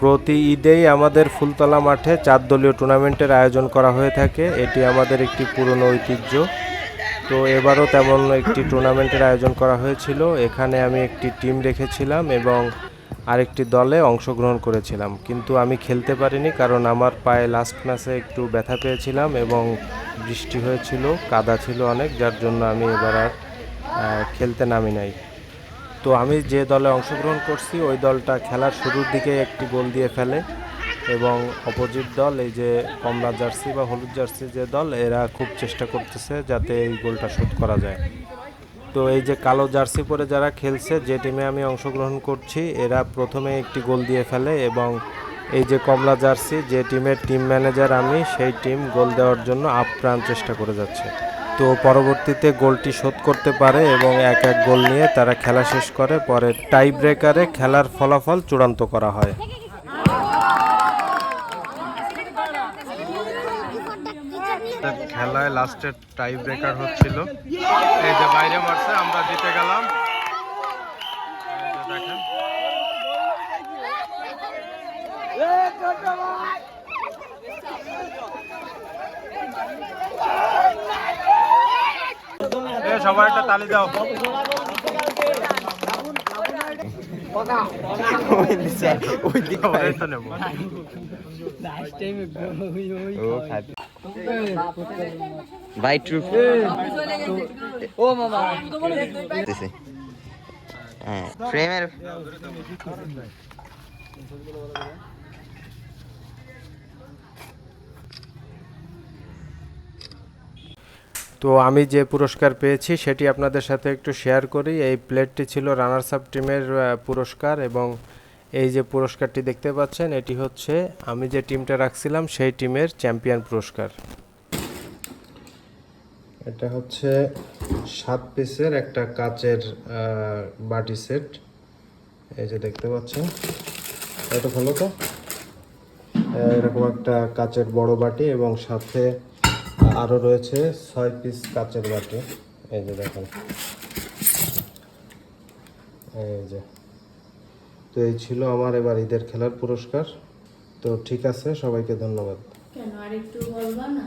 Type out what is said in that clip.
প্রতি ঈদেই আমাদের ফুলতলা মাঠে চার দলীয় টুর্নামেন্টের আয়োজন করা হয়ে থাকে। এটি আমাদের একটি পুরনো ঐতিহ্য। তো এবারও তেমন একটি টুর্নামেন্টের আয়োজন করা হয়েছিল। এখানে আমি একটি টিম রেখেছিলাম এবং আরেকটি দলে অংশগ্রহণ করেছিলাম। কিন্তু আমি খেলতে পারিনি কারণ আমার পায়ে লাস্ট ম্যাচে একটু ব্যথা পেয়েছিলাম এবং বৃষ্টি হয়েছিল, কাদা ছিল অনেক, যার জন্য আমি এবার আর খেলতে নামি নাই। তো আমি যে দলে অংশগ্রহণ করছি, ওই দলটা খেলার শুরুর দিকে একটি গোল দিয়ে ফেলে এবং অপোজিট দল, এই যে কমলা জার্সি বা হলুদ জার্সি যে দল, এরা খুব চেষ্টা করতেছে যাতে এই গোলটা শোধ করা যায়। তো এই যে কালো জার্সি পরে যারা খেলছে, যে টিমে আমি অংশগ্রহণ করছি, এরা প্রথমে একটি গোল দিয়ে ফেলে এবং এই যে কমলা জার্সি, যে টিমের টিম ম্যানেজার আমি, সেই টিম গোল দেওয়ার জন্য আপ্রাণ চেষ্টা করে যাচ্ছে। তো পরবর্তীতে গোলটি শোধ করতে পারে এবং এক এক গোল নিয়ে তারা খেলা শেষ করে। পরে টাই ব্রেকারে খেলার ফলাফল চূড়ান্ত করা হয়। খেলায় লাস্টের টাই ব্রেকার হচ্ছিল। এই যে বাইরে মারছে, আমরা জিতে গেলাম। দেখেন। এ সবাই একটা তালি দাও। ভাই ট্রু ও মামা হ্যাঁ ফ্রেমের তো আমি যে পুরস্কার পেয়েছি সেটি আপনাদের সাথে একটু শেয়ার করি। এই প্লেটটি ছিল রানার্স আপ টিমের পুরস্কার এবং এই যে পুরস্কারটি দেখতে পাচ্ছেন, এটি হচ্ছে আমি যে টিমটা রাখছিলাম সেই টিমের চ্যাম্পিয়ন পুরস্কার। এটা হচ্ছে সাত পিসের একটা কাচের বাটি সেট এই যে দেখতে পাচ্ছেন এটা ভালো তো? এরকম একটা কাচের বড় বাটি এবং সাথে আরও রয়েছে ছয় পিস কাচের বাটি। এই যে দেখেন। এই যে। তো এই ছিল আমার এবার ঈদের খেলার পুরস্কার। তো ঠিক আছে, সবাইকে ধন্যবাদ। কেন, আর একটু বলবা না?